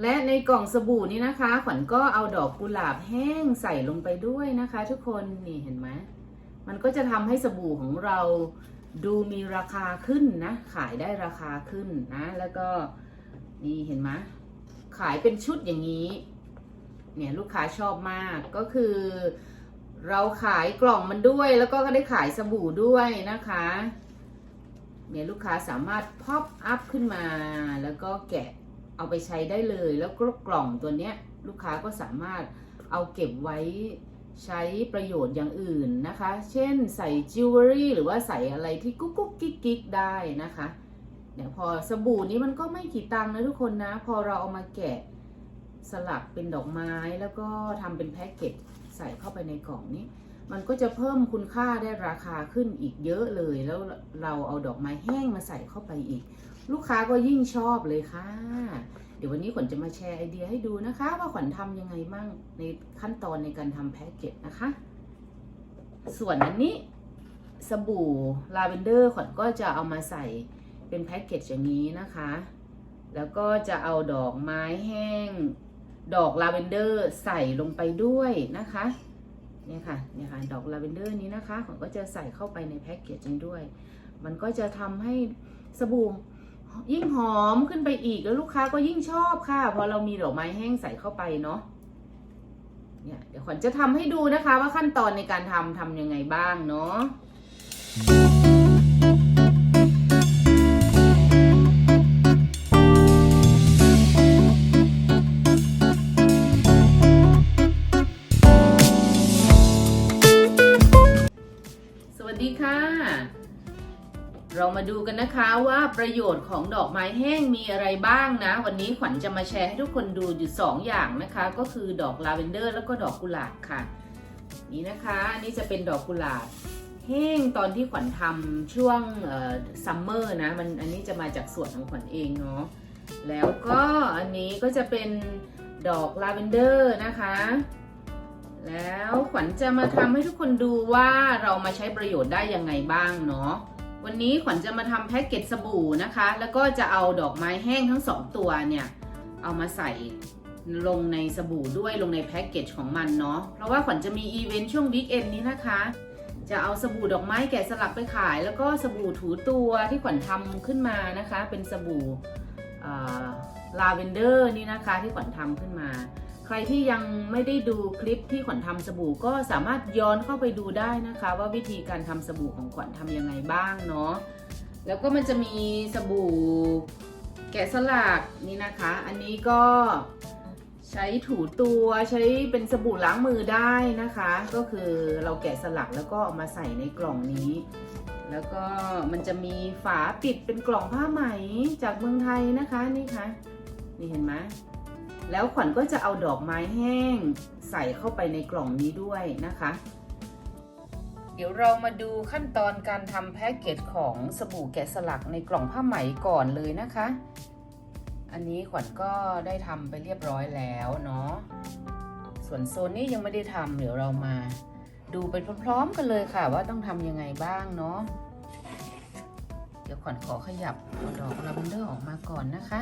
และในกล่องสบู่นี้นะคะ ขวัญก็เอาดอกกุหลาบแห้งใส่ลงไปด้วยนะคะ ทุกคนนี่เห็นไหมมันก็จะทำให้สบู่ของเราดูมีราคาขึ้นนะ ขายได้ราคาขึ้นนะ แล้วก็นี่เห็นไหมขายเป็นชุดอย่างนี้ เนี่ยลูกค้าชอบมากก็คือ เราขายกล่องมันด้วย แล้วก็ได้ขายสบู่ด้วยนะคะเนี่ยลูกค้าสามารถพับอัพขึ้นมาแล้วก็แกะ เอาไปใช้ได้เลย แล้วก็กล่องตัวเนี้ยลูกค้าก็สามารถเอาเก็บไว้ใช้ประโยชน์อย่างอื่นนะคะ เช่นใส่จิวเวลรี่หรือว่าใส่อะไรที่กุ๊กกุ๊กกิ๊กกิ๊กได้นะคะเนี่ยพอสบู่นี้มันก็ไม่กี่ตังค์นะทุกคนนะ พอเราเอามาแกะสลักเป็นดอกไม้แล้วก็ทำเป็นแพ็กเกจใส่เข้าไปในกล่องนี้ มันก็จะเพิ่มคุณค่าได้ราคาขึ้นอีกเยอะเลย แล้วเราเอาดอกไม้แห้งมาใส่เข้าไปอีก ลูกค้าก็ยิ่งชอบเลยค่ะ เดี๋ยววันนี้ขวัญจะมาแชร์ไอเดียให้ดูนะคะ ว่าขวัญทำยังไงบ้างในขั้นตอนในการทำแพ็กเกจนะคะ ส่วนอันนี้สบู่ลาเวนเดอร์ขวัญก็จะเอามาใส่เป็นแพ็กเกจอย่างนี้นะคะ แล้วก็จะเอาดอกไม้แห้ง ดอกลาเวนเดอร์ใส่ลงไปด้วยนะคะเนี่ยค่ะเนี่ยค่ะดอกลาเวนเดอร์นี้นะคะผมก็จะใส่เข้าไปในแพ็กเกจนี้ด้วย มันก็จะทำให้สบู่ ยิ่งหอมขึ้นไปอีกแล้วลูกค้าก็ยิ่งชอบค่ะพอเรามีดอกไม้แห้งใส่เข้าไปเนาะเนี่ยเดี๋ยวขวัญจะทำให้ดูนะคะ ว่าขั้นตอนในการทำทำยังไงบ้างเนาะสวัสดีค่ะ เรามาดูกันนะคะว่าประโยชน์ของดอกไม้แห้งมีอะไรบ้างนะ วันนี้ขวัญจะมาแชร์ให้ทุกคนดูอยู่ 2 อย่างนะคะ ก็คือดอกลาเวนเดอร์ แล้วก็ดอกกุหลาบค่ะ นี่นะคะอันนี้จะเป็นดอกกุหลาบแห้งตอนที่ขวัญทำช่วงซัมเมอร์นะมันอันนี้จะมาจากสวนของขวัญเองเนาะแล้วก็อันนี้ก็จะเป็นดอกลาเวนเดอร์นะคะ แล้วขวัญจะมาทำให้ทุกคนดูว่าเรามาใช้ประโยชน์ได้ยังไงบ้างเนาะ วันนี้ขวัญจะมาทำแพ็กเกจสบู่นะคะ แล้วก็จะเอาดอกไม้แห้งทั้งสองตัวเนี่ย เอามาใส่ลงในสบู่ด้วยลงในแพ็กเกจของมันเนาะ เพราะว่าขวัญจะมีอีเวนต์ช่วงวีคเอนนี้นะคะ จะเอาสบู่ดอกไม้แกะสลักไปขาย แล้วก็สบู่ถูตัวที่ขวัญทำขึ้นมานะคะ เป็นสบู่ลาเวนเดอร์นี่นะคะที่ขวัญทำขึ้นมา ใครที่ยังไม่ได้ดูคลิปที่ขวัญทำสบู่ก็สามารถย้อนเข้าไปดูได้นะคะ ว่าวิธีการทำสบู่ของขวัญทำยังไงบ้างเนาะแล้วก็มันจะมีสบู่แกะสลักนี่นะคะ อันนี้ก็ใช้ถูตัวใช้เป็นสบู่ล้างมือได้นะคะ ก็คือเราแกะสลักแล้วก็เอามาใส่ในกล่องนี้ แล้วก็มันจะมีฝาปิดเป็นกล่องผ้าไหมจากเมืองไทยนะคะนี่ค่ะนี่เห็นไหม แล้วขวัญก็จะเอาดอกไม้แห้งใส่เข้าไปในกล่องนี้ด้วยนะคะ เดี๋ยวเรามาดูขั้นตอนการทำแพ็กเกจของสบู่แกะสลักในกล่องผ้าไหมก่อนเลยนะคะ อันนี้ขวัญก็ได้ทำไปเรียบร้อยแล้วเนาะ ส่วนโซนนี้ยังไม่ได้ทำเดี๋ยวเรามาดูไปพร้อมๆกันเลยค่ะ ว่าต้องทำยังไงบ้างเนาะ เดี๋ยวขวัญขอขยับดอกลาเวนเดอร์ออกมาก่อนนะคะ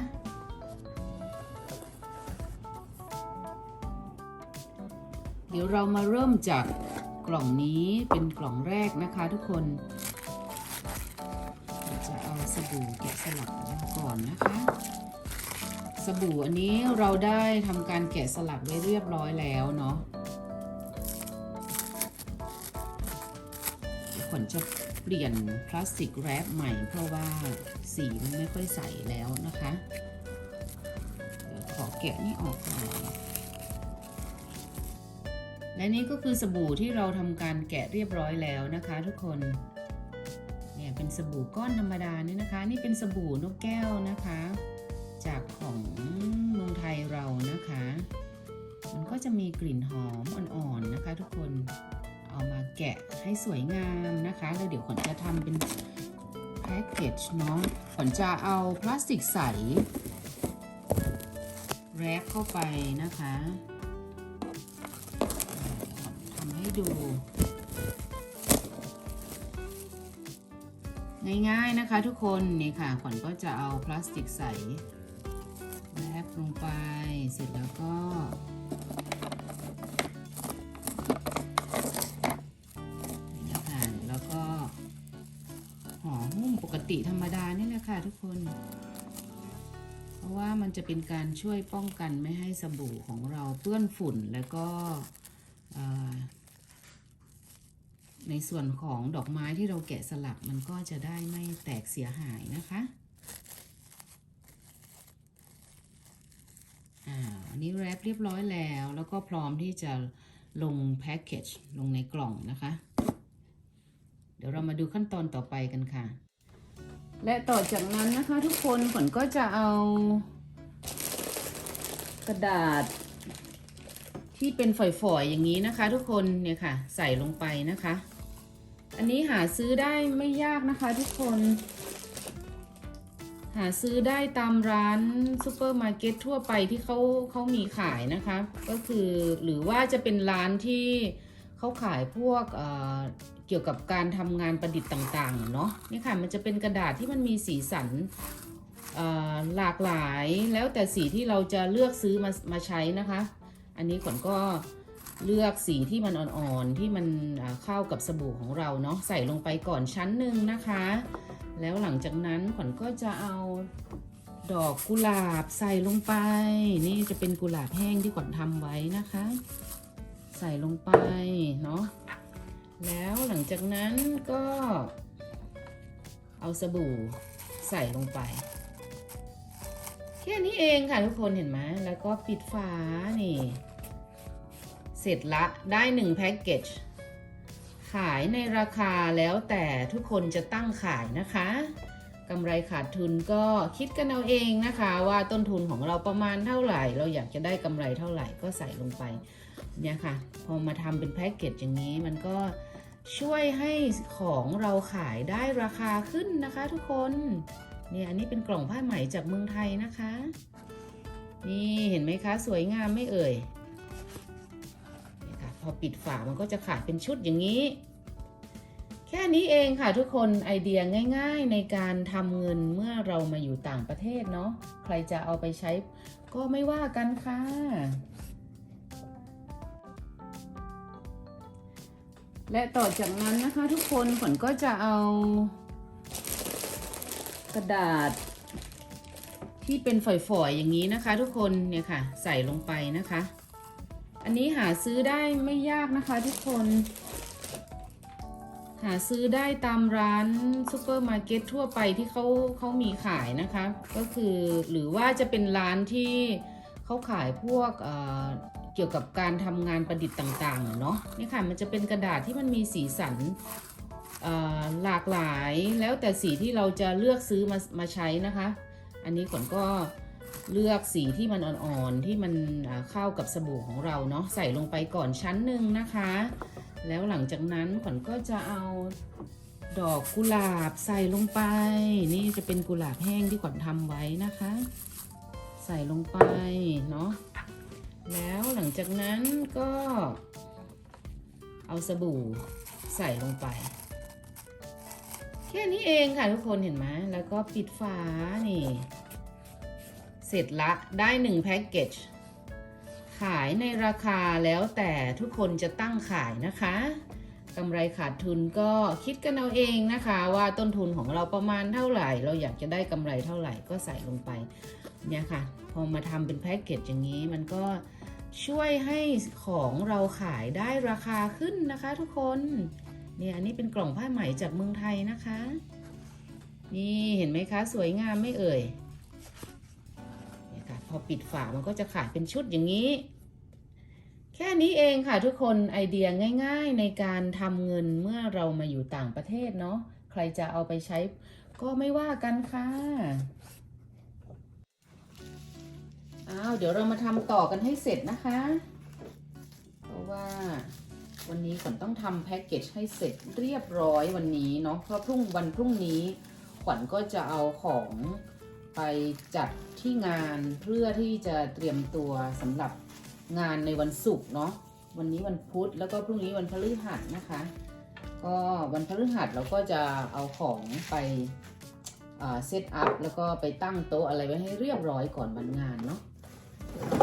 เดี๋ยวเรามาเริ่มจากกล่องนี้เป็นกล่องแรกนะคะทุกคน จะเอาสบู่แกะสลักก่อนนะคะ สบู่อันนี้เราได้ทำการแกะสลักไว้เรียบร้อยแล้วเนาะขวัญจะเปลี่ยนพลาสติกแรปใหม่เพราะว่าสีมันไม่ค่อยใสแล้วนะคะ ขอแกะนี่ออกก่อน และนี่ก็คือสบู่ที่เราทำการแกะเรียบร้อยแล้วนะคะทุกคน เนี่ยเป็นสบู่ก้อนธรรมดานี่นะคะ นี่เป็นสบู่นกแก้วนะคะ จากของเมืองไทยเรานะคะ มันก็จะมีกลิ่นหอมอ่อนๆนะคะทุกคน เอามาแกะให้สวยงามนะคะ แล้วเดี๋ยวขวัญจะทำเป็นแพ็กเกจเนาะ ขวัญจะเอาพลาสติกใสแรปเข้าไปนะคะ ดู ง่ายๆนะคะทุกคนนี่ค่ะขวัญก็จะเอาพลาสติกใสแรปลงไปเสร็จแล้วก็นี่นะคะแล้วก็ห่อหุ้มปกติธรรมดานี่แหละค่ะทุกคน เพราะว่ามันจะเป็นการช่วยป้องกันไม่ให้สบู่ของเราเปื้อนฝุ่นแล้วก็ ในส่วนของดอกไม้ที่เราแกะสลักมันก็จะได้ไม่แตกเสียหายนะคะอ่าอันนี้แรปเรียบร้อยแล้ว แล้วก็พร้อมที่จะลงแพ็กเกจลงในกล่องนะคะ เดี๋ยวเรามาดูขั้นตอนต่อไปกันค่ะ และต่อจากนั้นนะคะทุกคนฝนก็จะเอากระดาษที่เป็นฝอยๆอย่างนี้นะคะ ทุกคนเนี่ยค่ะ ใส่ลงไปนะคะ อันนี้หาซื้อได้ไม่ยากนะคะทุกคน หาซื้อได้ตามร้านซูเปอร์มาร์เก็ตทั่วไปที่เขาเขามีขายนะคะ ก็คือหรือว่าจะเป็นร้านที่เขาขายพวกเเกี่ยวกับการทำงานประดิษฐ์ต่างๆเนาะนี่ค่ะมันจะเป็นกระดาษที่มันมีสีสันหลากหลายแล้วแต่สีที่เราจะเลือกซื้อมามาใช้นะคะ อันนี้ขวัญก็ เลือกสีที่มันอ่อนๆที่มันเข้ากับสบู่ของเราเนาะใส่ลงไปก่อนชั้นหนึ่งนะคะ แล้วหลังจากนั้นขวัญก็จะเอาดอกกุหลาบใส่ลงไป นี่จะเป็นกุหลาบแห้งที่ขวัญทำไว้นะคะ ใส่ลงไปเนาะแล้วหลังจากนั้นก็ เอาสบู่ใส่ลงไปแค่นี้เองค่ะทุกคนเห็นไหมแล้วก็ปิดฝานี่ เสร็จละได้หนึ่งแพ็กเกจขายในราคาแล้วแต่ทุกคนจะตั้งขายนะคะกำไรขาดทุนก็คิดกันเอาเองนะคะ ว่าต้นทุนของเราประมาณเท่าไหร่ เราอยากจะได้กำไรเท่าไหร่ก็ใส่ลงไปเนี่ยค่ะ พอมาทำเป็นแพ็กเกจอย่างนี้มันก็ช่วยให้ของเราขายได้ราคาขึ้นนะคะทุกคนเนี่ยอันนี้เป็นกล่องผ้าไหมจากเมืองไทยนะคะ นี่เห็นไหมคะ สวยงามไม่เอ่ย พอปิดฝามันก็จะขาดเป็นชุดอย่างนี้ แค่นี้เองค่ะทุกคนไอเดียง่าย ๆ ในการทำเงินเมื่อเรามาอยู่ต่างประเทศเนาะใครจะเอาไปใช้ก็ไม่ว่ากันค่ะและต่อจากนั้นนะคะทุกคนฝนก็จะเอากระดาษ ที่เป็นฝอยๆอย่างนี้นะคะ ทุกคนเนี่ยค่ะ ใส่ลงไปนะคะ อันนี้หาซื้อได้ไม่ยากนะคะทุกคน หาซื้อได้ตามร้านซูเปอร์มาร์เก็ตทั่วไปที่เขาเขามีขายนะคะ ก็คือหรือว่าจะเป็นร้านที่เขาขายพวกเเกี่ยวกับการทำงานประดิษฐ์ต่างๆเนาะนี่ค่ะมันจะเป็นกระดาษที่มันมีสีสันหลากหลายแล้วแต่สีที่เราจะเลือกซื้อมามาใช้นะคะ อันนี้ฝนก็ เลือกสีที่มันอ่อนๆที่มันเข้ากับสบู่ของเราเนาะใส่ลงไปก่อนชั้นหนึ่งนะคะ แล้วหลังจากนั้นขวัญก็จะเอาดอกกุหลาบใส่ลงไป นี่จะเป็นกุหลาบแห้งที่ขวัญทำไว้นะคะ ใส่ลงไปเนาะแล้วหลังจากนั้นก็เอาสบู่ใส่ลงไป แค่นี้เองค่ะทุกคนเห็นไหมแล้วก็ปิดฝานี่ เสร็จละได้หนึ่งแพ็กเกจขายในราคาแล้วแต่ทุกคนจะตั้งขายนะคะกำไรขาดทุนก็คิดกันเอาเองนะคะ ว่าต้นทุนของเราประมาณเท่าไหร่ เราอยากจะได้กำไรเท่าไหร่ก็ใส่ลงไปเนี่ยค่ะ พอมาทำเป็นแพ็กเกจอย่างนี้มันก็ช่วยให้ของเราขายได้ราคาขึ้นนะคะทุกคนเนี่ยอันนี้เป็นกล่องผ้าไหมจากเมืองไทยนะคะ นี่เห็นไหมคะ สวยงามไม่เอ่ย อปิดฝามันก็จะขาดเป็นชุดอย่างนี้ แค่นี้เองค่ะทุกคนไอเดียง่ายๆในการทำเงินเมื่อเรามาอยู่ต่างประเทศเนาะใครจะเอาไปใช้ก็ไม่ว่ากันค่ะอ้าวเดี๋ยวเรามาทำต่อกันให้เสร็จนะคะ เพราะว่าวันนี้ขวัญต้องทำแพ็กเกจให้เสร็จเรียบร้อยวันนี้เนาะเพราะพรุ่งวันพรุ่งนี้ขวัญก็จะเอาของ ไปจัดที่งานเพื่อที่จะเตรียมตัวสำหรับงานในวันศุกร์เนาะวันนี้วันพุธแล้วก็พรุ่งนี้วันพฤหัสนะคะ ก็วันพฤหัสเราก็จะเอาของไปเซตอัพแล้วก็ไปตั้งโต๊ะอะไรไว้ให้เรียบร้อยก่อนวันงานเนาะ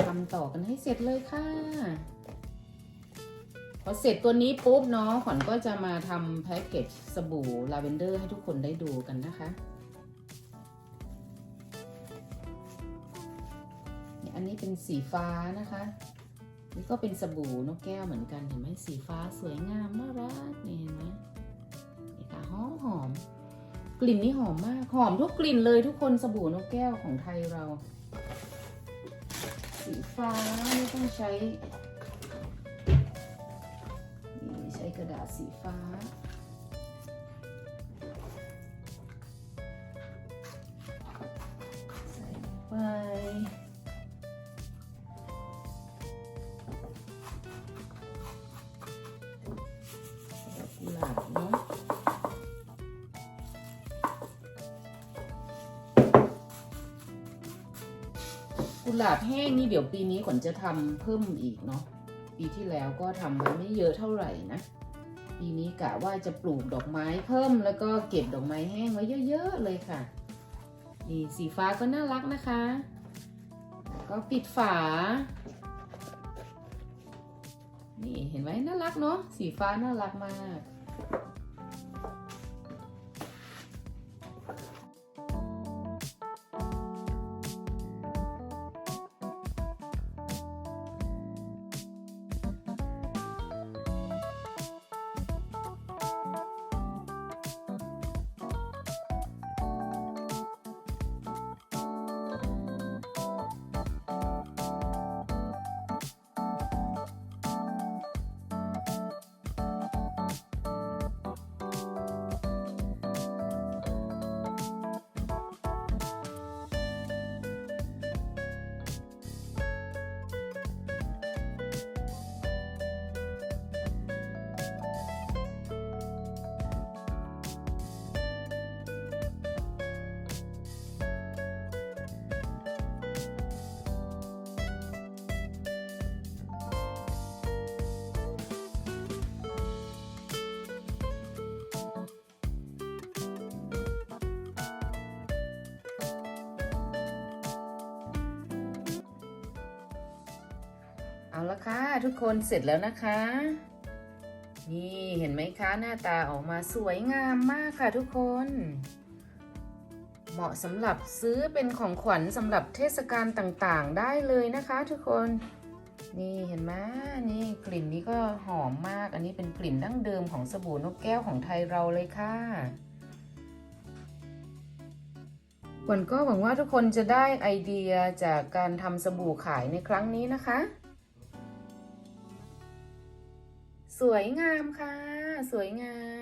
ทำต่อกันให้เสร็จเลยค่ะ พอเสร็จตัวนี้ปุ๊บเนาะขวัญก็จะมาทำแพ็กเกจสบู่ลาเวนเดอร์ให้ทุกคนได้ดูกันนะคะ อันนี้เป็นสีฟ้านะคะ นี่ก็เป็นสบู่นกแก้วเหมือนกันเห็นไหมสีฟ้าสวยงามน่ารักนี่เห็นไหมนี่ค่ะหอมหอมกลิ่นนี่หอมมากหอมทุกกลิ่นเลยทุกคนสบู่นกแก้วของไทยเรา สีฟ้านี่ต้องใช้ใช้กระดาษสีฟ้าใส่ไป กุหลาบแห้งนี่เดี๋ยวปีนี้ขวัญจะทำเพิ่มอีกเนาะปีที่แล้วก็ทำไว้ไม่เยอะเท่าไหร่นะปีนี้กะว่าจะปลูกดอกไม้เพิ่มแล้วก็เก็บดอกไม้แห้งไว้เยอะๆเลยค่ะนี่สีฟ้าก็น่ารักนะคะแล้วก็ปิดฝา นี่เห็นไหมน่ารักเนาะสีฟ้าน่ารักมาก เอาละค่ะ ทุกคนเสร็จแล้วนะคะ นี่เห็นไหมคะหน้าตาออกมาสวยงามมากค่ะทุกคน เหมาะสำหรับซื้อเป็นของขวัญสำหรับเทศกาลต่างๆ ได้เลยนะคะ ทุกคน นี่เห็นไหมนี่กลิ่นนี้ก็หอมมาก อันนี้เป็นกลิ่นดั้งเดิมของสบู่นกแก้วของไทยเราเลยค่ะขวัญก็หวังว่าทุกคนจะได้ไอเดียจากการทำสบู่ขายในครั้งนี้นะคะ สวยงามค่ะ สวยงาม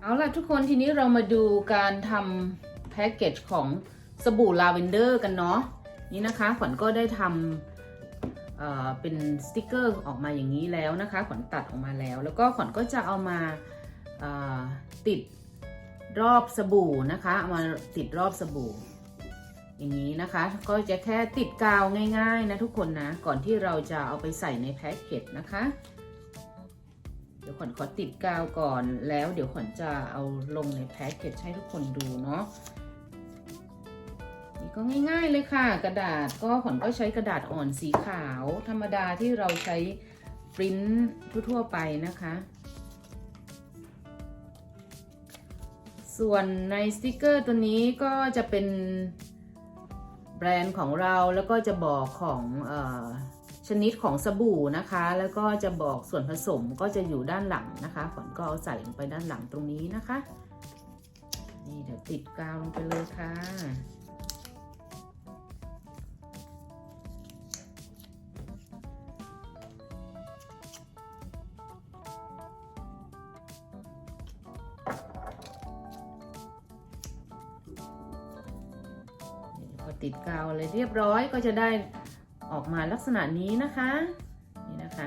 เอาล่ะทุกคนทีนี้เรามาดูการทำแพ็กเกจของสบู่ลาเวนเดอร์กันเนาะนี่นะคะขวัญก็ได้ทำเอ่อเป็นสติกเกอร์ออกมาอย่างนี้แล้วนะคะขวัญตัดออกมาแล้ว แล้วก็ขวัญก็จะเอามาติดรอบสบู่นะคะเอามาติดรอบสบู่ อย่างนี้นะคะ ก็จะแค่ติดกาวง่าย ๆ นะทุกคนนะ ก่อนที่เราจะเอาไปใส่ในแพ็กเกจนะคะ ดี๋ยวขวัญขอติดกาวก่อนแล้ว เดี๋ยวขวัญจะเอาลงในแพ็กเกจให้ทุกคนดูเนาะนี่ก็ง่ายๆเลยค่ะ กระดาษก็ขวัญก็ใช้กระดาษอ่อนสีขาว ธรรมดาที่เราใช้ปริ้นทั่วๆไปนะคะ ส่วนในสติกเกอร์ตัวนี้ก็จะเป็นแบรนด์ของเราแล้วก็จะบอกของเออ ชนิดของสบู่นะคะ แล้วก็จะบอกส่วนผสมก็จะอยู่ด้านหลังนะคะขวัญก็เอาใส่ลงไปด้านหลังตรงนี้นะคะ นี่เดี๋ยวติดกาวลงไปเลยค่ะพอติดกาวเลยเรียบร้อยก็จะได้ ออกมาลักษณะนี้นะคะนี่นะคะ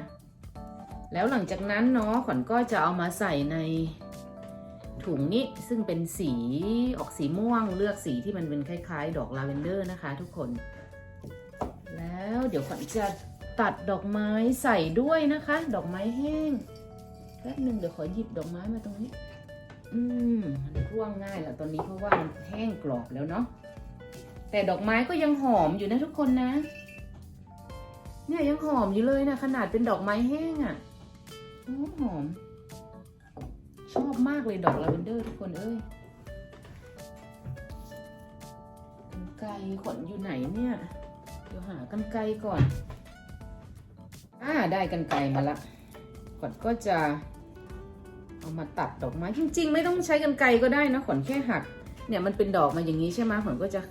แล้วหลังจากนั้นเนาะขวัญก็จะเอามาใส่ในถุงนี้ซึ่งเป็นสีออกสีม่วง เลือกสีที่มันเป็นคล้าย ๆ ดอกลาเวนเดอร์นะคะ ทุกคน แล้วเดี๋ยวขวัญจะตัดดอกไม้ใส่ด้วยนะคะ ดอกไม้แห้งแป๊บหนึ่งเดี๋ยวขอหยิบดอกไม้มาตรงนี้ อืมมันร่วงง่ายแล้วตอนนี้เพราะว่ามันแห้งกรอบแล้วเนาะแต่ดอกไม้ก็ยังหอมอยู่นะทุกคนนะ เนี่ยยังหอมอยู่เลยนะขนาดเป็นดอกไม้แห้งอะ่ะหอมหอม ชอบมากเลยดอกลาเวนเดอร์ทุกคนเอ้ยกันไกขนอยู่ไหนเนี่ย เดี๋ยวหากันไกก่อน อ่าได้กันไกมาละขวัญก็จะเอามาตัดดอกไม้จริง ๆ ไม่ต้องใช้กันไกก็ได้นะขวัญแค่หัก เนี่ยมันเป็นดอกมาอย่างนี้ใช่ไหมขวัญก็จะ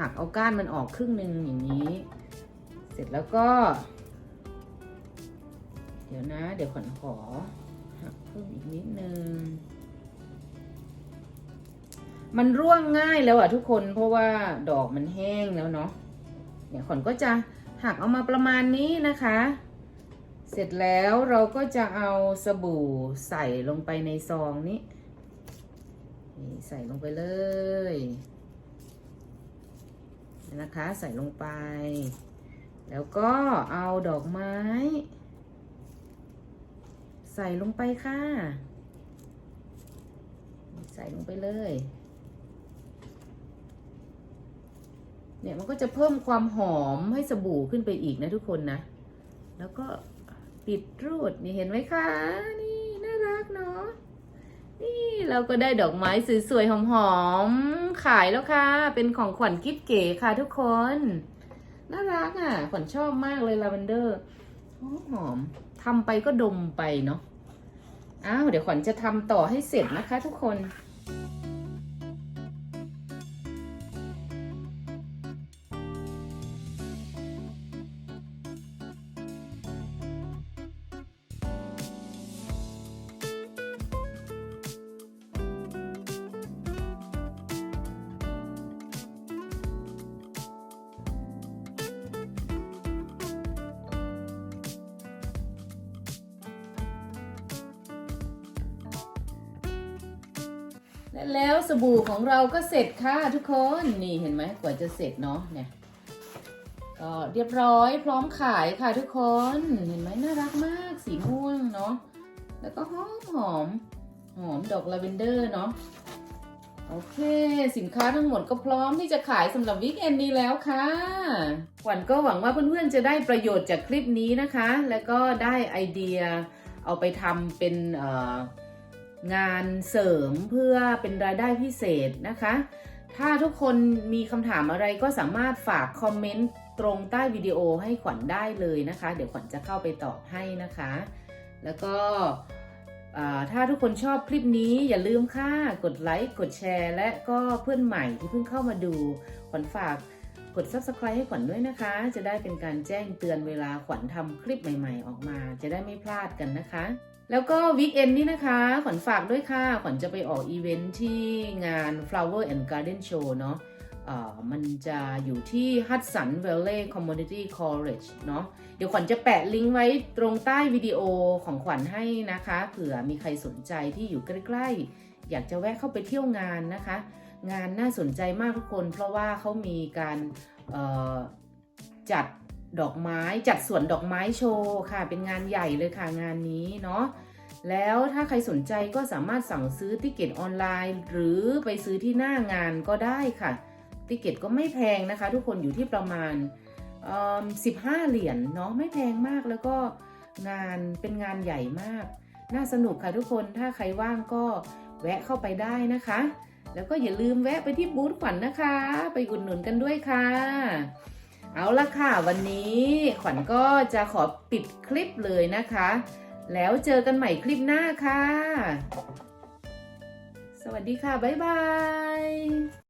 หักเอาก้านมันออกครึ่งหนึ่งอย่างนี้ เสร็จแล้วก็ เดี๋ยวนะ เดี๋ยวขวัญขอหักเพิ่มอีกนิดนึง มันร่วงง่ายแล้วอะทุกคนเพราะว่าดอกมันแห้งแล้วเนาะเนี่ยขวัญก็จะหักเอามาประมาณนี้นะคะ เสร็จแล้วเราก็จะเอาสบู่ใส่ลงไปในซองนี้นี่ใส่ลงไปเลยนะคะ ใส่ลงไป แล้วก็เอาดอกไม้ ใส่ลงไปค่ะ ใส่ลงไปเลย เนี่ยมันก็จะเพิ่มความหอมให้สบู่ขึ้นไปอีกนะทุกคนนะ แล้วก็ปิดรูดนี่เห็นไหมคะ นี่น่ารักเนาะนี่เราก็ได้ดอกไม้สวยๆหอมๆขายแล้วค่ะ เป็นของขวัญกิ๊บเก๋ค่ะทุกคน น่ารักอะขวัญชอบมากเลยลาเวนเดอร์หอมทำไปก็ดมไปเนาะอ้าวเดี๋ยวขวัญจะทำต่อให้เสร็จนะคะทุกคน เราก็เสร็จค่ะทุกคนนี่เห็นไหมกว่าจะเสร็จเนาะเนี่ยก็เรียบร้อยพร้อมขายค่ะทุกคนเห็นไหมน่ารักมากสีม่วงเนาะแล้วก็หอมหอมหอมดอกลาเวนเดอร์เนาะโอเค สินค้าทั้งหมดก็พร้อมที่จะขายสำหรับวิกเอนนี้แล้วค่ะขวัญก็หวังว่าเพื่อนๆจะได้ประโยชน์จากคลิปนี้นะคะ แล้วก็ได้ไอเดียเอาไปทำเป็นเอ่อ งานเสริมเพื่อเป็นรายได้พิเศษนะคะ ถ้าทุกคนมีคำถามอะไรก็สามารถฝากคอมเมนต์ตรงใต้วิดีโอให้ขวัญได้เลยนะคะ เดี๋ยวขวัญจะเข้าไปตอบให้นะคะ แล้วก็ถ้าทุกคนชอบคลิปนี้อย่าลืมค่ะ กดไลค์ กดแชร์ และก็เพื่อนใหม่ที่เพิ่งเข้ามาดู ขวัญฝากกด subscribe ให้ขวัญด้วยนะคะ จะได้เป็นการแจ้งเตือนเวลาขวัญทำคลิปใหม่ ๆ ออกมา จะได้ไม่พลาดกันนะคะ แล้วก็วีคเอนนี่นะคะขวัญฝากด้วยค่ะ ขวัญจะไปออกอีเวนท์ที่งาน Flower and Garden Show เนาะเอ่อมันจะอยู่ที่ Hudson Valley Community College เนาะเดี๋ยวขวัญจะแปะลิงก์ไว้ตรงใต้วิดีโอของขวัญให้นะคะ เผื่อมีใครสนใจที่อยู่ใกล้ ๆ อยากจะแวะเข้าไปเที่ยวงานนะคะ งานน่าสนใจมากทุกคน เพราะว่าเขามีการจัด ดอกไม้จัดสวนดอกไม้โชว์ค่ะ เป็นงานใหญ่เลยค่ะงานนี้เนาะแล้วถ้าใครสนใจก็สามารถสั่งซื้อติเกตออนไลน์ หรือไปซื้อที่หน้างานก็ได้ค่ะ ติเกตก็ไม่แพงนะคะ ทุกคนอยู่ที่ประมาณเอิ่ม15เหรียญเนาะไม่แพงมากแล้วก็งานเป็นงานใหญ่มาก น่าสนุกค่ะทุกคนถ้าใครว่างก็แวะเข้าไปได้นะคะ แล้วก็อย่าลืมแวะไปที่บูธขวัญนะคะ ไปอุดหนุนกันด้วยค่ะ เอาละค่ะ วันนี้ขวัญก็จะขอปิดคลิปเลยนะคะ แล้วเจอกันใหม่คลิปหน้าค่ะ สวัสดีค่ะ บ๊ายบาย